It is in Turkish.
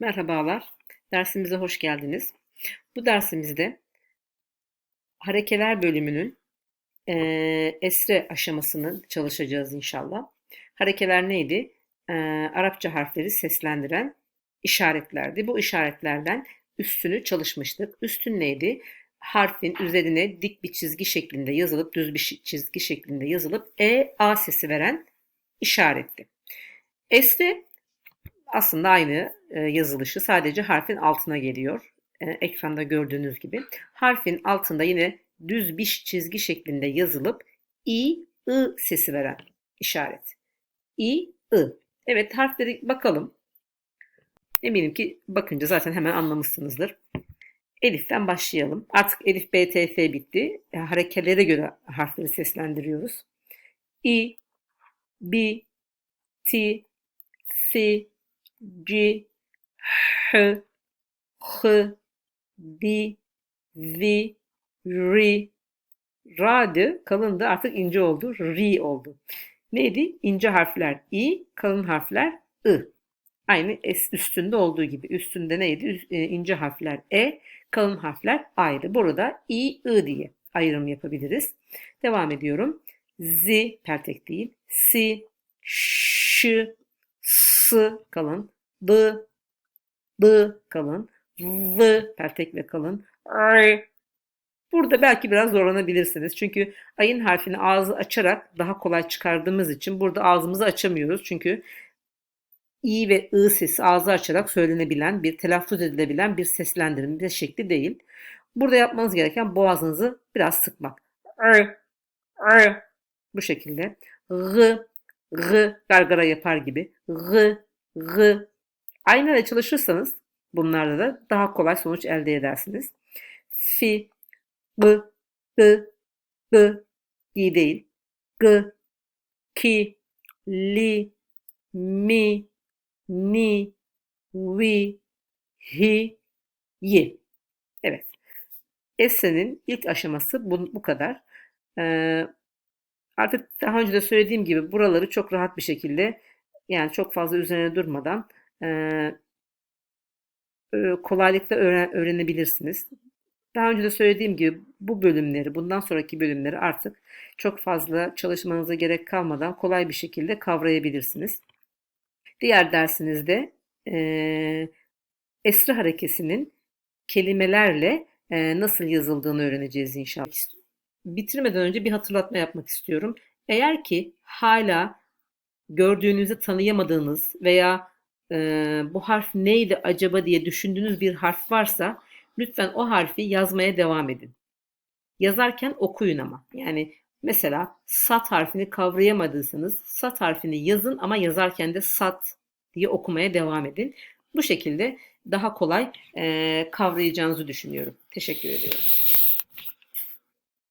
Merhabalar, dersimize hoş geldiniz. Bu dersimizde harekeler bölümünün eee, esre aşamasını çalışacağız inşallah. Harekeler neydi? Eee, Arapça harfleri seslendiren işaretlerdi. Bu işaretlerden üstünü çalışmıştık. Üstün neydi? Harfin üzerine dik bir çizgi şeklinde yazılıp, düz bir çizgi şeklinde yazılıp E, A sesi veren işaretti. Esre aslında aynı e, yazılışı sadece harfin altına geliyor. E, ekranda gördüğünüz gibi. Harfin altında yine düz bir çizgi şeklinde yazılıp i, i sesi veren işaret. i, i. Evet harfleri bakalım. Eminim ki bakınca zaten hemen anlamışsınızdır. Elif'ten başlayalım. Artık Elif, B, T, F bitti. E, harekelere göre harfleri seslendiriyoruz. I, B, T, F, G, H, H, D, V, R, Ra'dı, kalındı artık ince oldu, R oldu. Neydi? İnce harfler I, kalın harfler I. Aynı üstünde olduğu gibi. Üstünde neydi? E, ince harfler E, kalın harfler ayrı. Burada I, I diye ayrım yapabiliriz. Devam ediyorum. Z, pertek değil. Si, Ş, S kalın. B, B kalın. V, pertek ve kalın. R. Burada belki biraz zorlanabilirsiniz. Çünkü ayın harfini ağzı açarak daha kolay çıkardığımız için burada ağzımızı açamıyoruz. Çünkü i ve ı sesi ağzı açarak söylenebilen, bir telaffuz edilebilen bir seslendirme şekli değil. Burada yapmanız gereken boğazınızı biraz sıkmak. R, R. Bu şekilde. G, G gargara yapar gibi. G, G. Aynı çalışırsanız bunlarla da daha kolay sonuç elde edersiniz. Fi, G, G, G. İyi değil. G, ki, li, mi, ni, vi, hi, yi. Evet. Esse'nin ilk aşaması bu, bu kadar. Ee, artık daha önce de söylediğim gibi buraları çok rahat bir şekilde yani çok fazla üzerine durmadan e, e, kolaylıkla öğren- öğrenebilirsiniz. Daha önce de söylediğim gibi bu bölümleri, bundan sonraki bölümleri artık çok fazla çalışmanıza gerek kalmadan kolay bir şekilde kavrayabilirsiniz. Diğer dersinizde eee esra harekesinin kelimelerle eee, nasıl yazıldığını öğreneceğiz inşallah. Bitirmeden önce bir hatırlatma yapmak istiyorum. Eğer ki hala gördüğünüzde tanıyamadığınız veya eee, bu harf neydi acaba diye düşündüğünüz bir harf varsa lütfen o harfi yazmaya devam edin. Yazarken okuyun ama. Yani mesela sat harfini kavrayamadıysanız sat harfini yazın ama yazarken de sat diye okumaya devam edin. Bu şekilde daha kolay eee, kavrayacağınızı düşünüyorum. Teşekkür ediyorum.